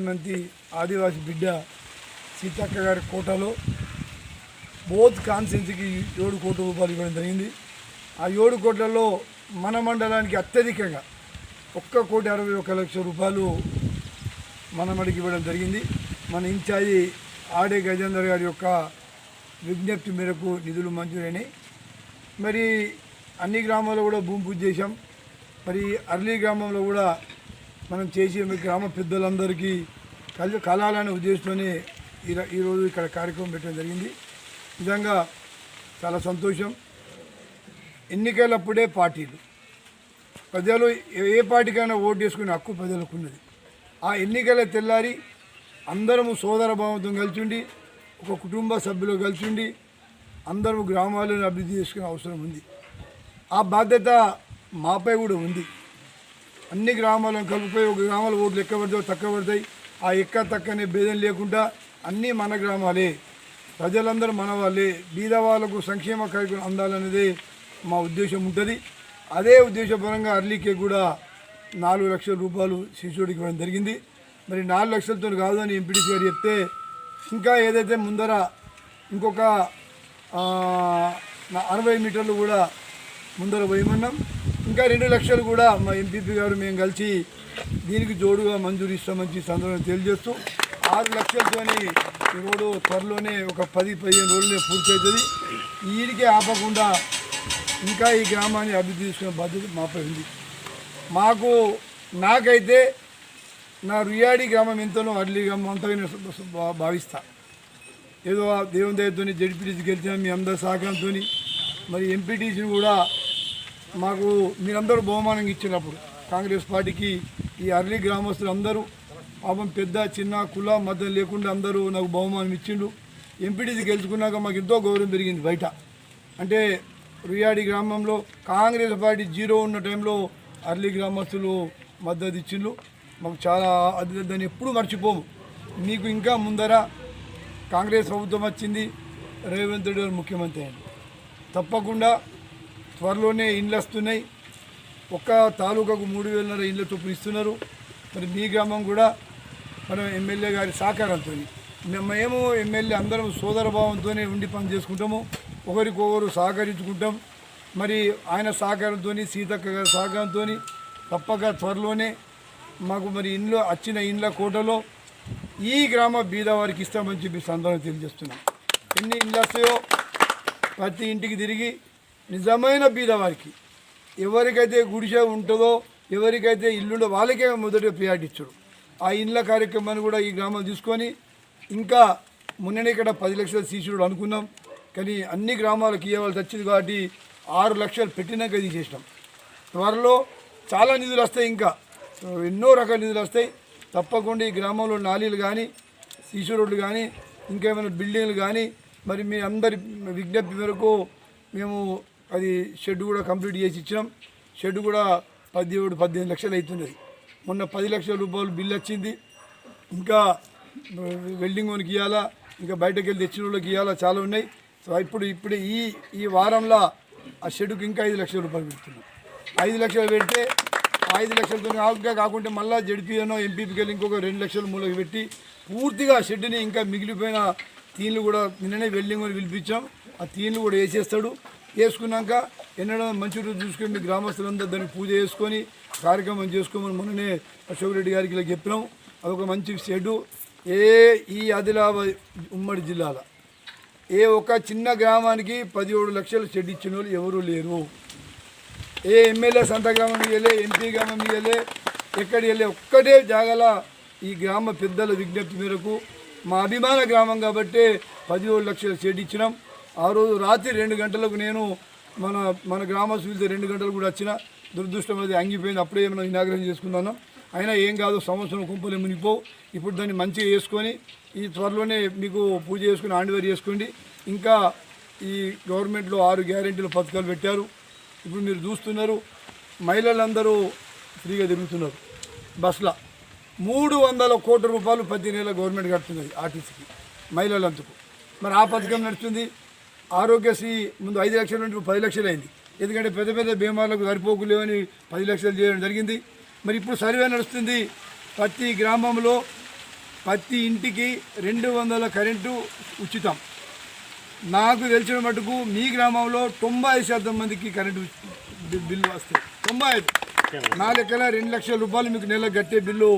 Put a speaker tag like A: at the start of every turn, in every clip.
A: నంతి ఆదివాసి బిడ్డ సీతక్క గారి కోటలో. బోత్ కాన్సెన్స్కి ఏడు కోట్ల రూపాయలు ఇవ్వడం జరిగింది. ఆ ఏడు కోట్లలో మన మండలానికి అత్యధికంగా ఒక్క కోటి అరవై ఒక్క లక్ష రూపాయలు మన మడికి ఇవ్వడం జరిగింది. మన ఇన్ఛార్జి ఆడే గజేందర్ గారి యొక్క విజ్ఞప్తి మేరకు నిధులు మంజూరైనాయి. మరి అన్ని గ్రామాల్లో కూడా భూమి పూజ చేశాం. మరి అర్లీ గ్రామంలో కూడా మనం చేసి మీ గ్రామ పెద్దలందరికీ కలి కలాలనే ఉద్దేశంతోనే ఈరోజు ఇక్కడ కార్యక్రమం పెట్టడం జరిగింది. నిజంగా చాలా సంతోషం. ఎన్నికలప్పుడే పార్టీలు. ప్రజలు ఏ- ఏ పార్టీకైనా ఓటు చేసుకునే హక్కు ప్రజలకు ఉన్నది ఆ ఎన్నికల తెల్లారి అందరము సోదర భావంతో కలిసిండి ఒక కుటుంబ సభ్యులు కలిసిండి అందరము గ్రామాలను అభివృద్ధి చేసుకునే అవసరం ఉంది. ఆ బాధ్యత మాపై కూడా ఉంది. అన్ని గ్రామాలను కలిపిపోయి ఒక గ్రామాల ఓట్లు ఎక్క పడతాయి తక్కువ పడతాయి ఆ ఎక్క తక్కనే భేదం లేకుండా అన్నీ మన గ్రామాలే. ప్రజలందరూ మన వాళ్ళే. బీద వాళ్ళకు సంక్షేమ కార్యక్రమం అందాలనేది మా ఉద్దేశం ఉంటుంది. అదే ఉద్దేశపరంగా అర్లీకే కూడా నాలుగు లక్షల రూపాయలు శిశువుడికి ఇవ్వడం జరిగింది. మరి నాలుగు లక్షలతో కాదని ఎంపీడీసీ గారు చెప్తే ఇంకా ఏదైతే ముందర ఇంకొక అరవై మీటర్లు కూడా ముందర పోయమన్నాం. ఇంకా రెండు లక్షలు కూడా మా ఎంపీపీ గారు మేము కలిసి దీనికి జోడుగా మంజూరు ఇస్తామని సందర్భంగా తెలియజేస్తూ ఆరు లక్షలతోని ఈ రోడ్డు త్వరలోనే ఒక పది పదిహేను రోజులనే పూర్తవుతుంది. వీడికే ఆపకుండా ఇంకా ఈ గ్రామాన్ని అభివృద్ధి చేసుకునే బాధ్యత మాపై ఉంది. మాకు నాకైతే నా రుయాడి గ్రామం ఎంతనో అడ్లీ గ్రామం అంతగా నేను భావిస్తా. ఏదో ఆ దేవుని దయతో జడ్పీటీసీ గెలిచిన మీ అందరి సహకారంతో మరి ఎంపీటీసీని కూడా మాకు మీరందరూ బహుమానం ఇచ్చినప్పుడు కాంగ్రెస్ పార్టీకి ఈ అర్లీ గ్రామస్తులు అందరూ పాపం పెద్ద చిన్న కుల మద్దతు లేకుండా అందరూ నాకు బహుమానం ఇచ్చిండు ఎంపీటీసీ గెలుచుకున్నాక మాకు ఎంతో గౌరవం పెరిగింది బయట. అంటే రుయాడి గ్రామంలో కాంగ్రెస్ పార్టీ జీరో ఉన్న టైంలో అర్లీ గ్రామస్తులు మద్దతు ఇచ్చిండ్రు. మాకు చాలా అది దాన్ని ఎప్పుడు మర్చిపోము. మీకు ఇంకా ముందర కాంగ్రెస్ ప్రభుత్వం వచ్చింది. రేవంత్ రెడ్డి గారు ముఖ్యమంత్రి అయ్యారు. తప్పకుండా త్వరలోనే ఇండ్లు వస్తున్నాయి. ఒక్క తాలూకాకు మూడు వేలన్నర ఇండ్ల చొప్పున ఇస్తున్నారు. మరి మీ గ్రామం కూడా మనం ఎమ్మెల్యే గారి సహకారంతో మేము ఎమ్మెల్యే అందరం సోదర భావంతోనే ఉండి పని చేసుకుంటాము. ఒకరికొకరు సహకరించుకుంటాం. మరి ఆయన సహకారంతో సీతక్క గారి సహకారంతో తప్పక త్వరలోనే మాకు మరి ఇండ్లు వచ్చిన ఇండ్ల కోటలో ఈ గ్రామ బీద వారికి ఇస్తామని చెప్పి సందర్భం తెలియజేస్తున్నాం. ఎన్ని ఇండ్లు వస్తాయో ప్రతి ఇంటికి తిరిగి నిజమైన బీదవారికి ఎవరికైతే గుడిసె ఉంటుందో ఎవరికైతే ఇల్లుండో వాళ్ళకే మొదట ప్రియారిటీ ఆ ఇండ్ల కార్యక్రమాన్ని కూడా ఈ గ్రామం తీసుకొని ఇంకా మొన్ననే ఇక్కడ పది లక్షల సీసుడు అనుకున్నాం. కానీ అన్ని గ్రామాలకు ఇవ్వాల్సి వచ్చింది కాబట్టి ఆరు లక్షలు పెట్టినాక తీసేసినాం. త్వరలో చాలా నిధులు వస్తాయి ఇంకా. ఎన్నో రకాల నిధులు వస్తాయి. తప్పకుండా ఈ గ్రామంలో నాలీలు కానీ సీసీ రోడ్లు కానీ ఇంకేమైనా బిల్డింగ్లు కానీ మరి మీ అందరి విజ్ఞప్తి మేరకు మేము అది షెడ్ కూడా కంప్లీట్ చేసి ఇచ్చినాం. షెడ్ కూడా పదిహేడు పద్దెనిమిది లక్షలు అవుతున్నది మొన్న పది లక్షల రూపాయలు బిల్ వచ్చింది. ఇంకా వెల్డింగ్ వానికి ఇవ్వాలా ఇంకా బయటకు వెళ్ళి తెచ్చిన వాళ్ళకి ఇవ్వాలా చాలా ఉన్నాయి. సో ఇప్పుడు ఇప్పుడు ఈ ఈ వారంలో ఆ షెడ్కి ఇంకా ఐదు లక్షల రూపాయలు పెడుతున్నాం. ఐదు లక్షలు పెడితే ఐదు లక్షలతో ఇంకా కాకుంటే మళ్ళీ జడిపియనో ఎంపీపీకి వెళ్ళి ఇంకొక రెండు లక్షల మూలకి పెట్టి పూర్తిగా ఆ షెడ్ని ఇంకా మిగిలిపోయిన తీన్లు కూడా నిన్ననే వెల్డింగ్ అని పిలిపించాం. ఆ తీన్లు కూడా వేసేస్తాడు. వేసుకున్నాక ఎన్నడో మంచి రోజు చూసుకొని మీ గ్రామస్తులందరూ దానికి పూజ చేసుకొని కార్యక్రమం చేసుకోమని మొన్ననే అశోక్ రెడ్డి గారికి ఇలా చెప్పినాం. అదొక మంచి షెడ్డు ఏ ఈ ఆదిలాబాద్ ఉమ్మడి జిల్లాలో ఏ ఒక్క చిన్న గ్రామానికి పదిహేడు లక్షలు షెడ్ ఇచ్చిన వాళ్ళు ఎవరూ లేరు. ఏ ఎమ్మెల్యే సొంత గ్రామం ఇవ్వలే ఎంపీ గ్రామం ఇవ్వలే ఎక్కడి వెళ్ళే ఒక్కటే జాగల ఈ గ్రామ పెద్దల విజ్ఞప్తి మేరకు మా అభిమాన గ్రామం కాబట్టి పదిహేడు లక్షల షెడ్ ఇచ్చినాం. ఆ రోజు రాత్రి రెండు గంటలకు నేను మన మన గ్రామస్తులతో రెండు గంటలు కూడా వచ్చిన. దురదృష్టం అది అంగిపోయింది. అప్పుడే మనం ఇనాగ్రహం చేసుకున్నాను అయినా ఏం కాదు సంవత్సరం కుంపలు మునిగిపోవు. ఇప్పుడు దాన్ని మంచిగా వేసుకొని ఈ త్వరలోనే మీకు పూజ చేసుకుని ఆండివారి చేసుకోండి. ఇంకా ఈ గవర్నమెంట్లో ఆరు గ్యారెంటీల పథకాలు పెట్టారు. ఇప్పుడు మీరు చూస్తున్నారు మహిళలందరూ ఫ్రీగా తిరుగుతున్నారు. బస్సులో మూడు వందల కోట్ల రూపాయలు ప్రతి నెల గవర్నమెంట్ కడుతున్నది ఆర్టీసీకి మహిళలందుకు మరి ఆ పథకం నడుస్తుంది. ఆరోగ్యశ్రీ ముందు ఐదు లక్షల నుండి ఇప్పుడు పది లక్షలు అయింది. ఎందుకంటే పెద్ద పెద్ద బీమాలకు సరిపోకులేవని పది లక్షలు చేయడం జరిగింది. మరి ఇప్పుడు సర్వే నడుస్తుంది. ప్రతి గ్రామంలో ప్రతి ఇంటికి రెండు వందల కరెంటు ఉచితం. నాకు తెలిసిన మటుకు మీ గ్రామంలో తొంభై శాతం మందికి కరెంటు బిల్లు వస్తాయి. తొంభై. ఐదు నా లెక్కన రెండు లక్షల రూపాయలు మీకు నెల కట్టే బిల్లు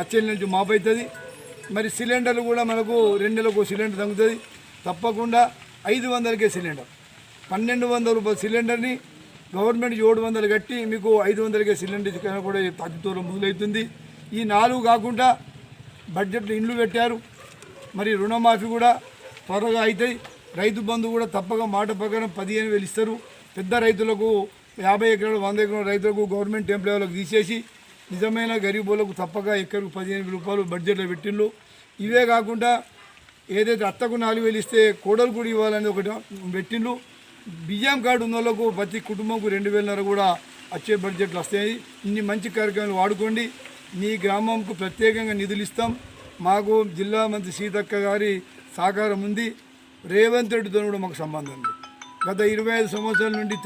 A: వచ్చే నుంచి మాపవుతుంది మరి సిలిండర్లు కూడా మనకు రెండు నెలలకు సిలిండర్ తగ్గుతుంది. తప్పకుండా ఐదు వందలకే సిలిండర్. పన్నెండు వందల రూపాయల సిలిండర్ని గవర్నమెంట్ ఏడు వందలు కట్టి మీకు ఐదు వందలకే సిలిండర్ ఇచ్చిన కూడా తగ్గుతూరం మొదలవుతుంది. ఈ నాలుగు కాకుండా బడ్జెట్లో ఇండ్లు పెట్టారు. మరి రుణమాఫీ కూడా త్వరగా అవుతాయి. రైతు బంధు కూడా తప్పక మాట ప్రకారం పదిహేను వేలు ఇస్తారు. పెద్ద రైతులకు యాభై ఎకరాలు వంద ఎకరాల రైతులకు గవర్నమెంట్ ఎంప్లాయీలకు తీసేసి నిజమైన గరీబులకు తప్పక ఎకరకు పదిహేను రూపాయలు బడ్జెట్లో పెట్టిండ్రు. ఇవే కాకుండా ఏదైతే అత్తకు నాలుగు వేలు ఇస్తే కోడలు కూడా ఇవ్వాలని ఒకటి పెట్టిండ్రు. బియ్యం కార్డు ఉన్న వాళ్ళకు ప్రతి కుటుంబంకు రెండు వేలన్నర కూడా వచ్చే బడ్జెట్లు వస్తాయి. ఇన్ని మంచి కార్యక్రమాలు వాడుకోండి. మీ గ్రామంకు ప్రత్యేకంగా నిధులు ఇస్తాం. మాకు జిల్లా మంత్రి సీతక్క గారి సహకారం ఉంది. రేవంత్ రెడ్డితో కూడా మాకు సంబంధం ఉంది. గత ఇరవై ఐదు సంవత్సరాల నుండి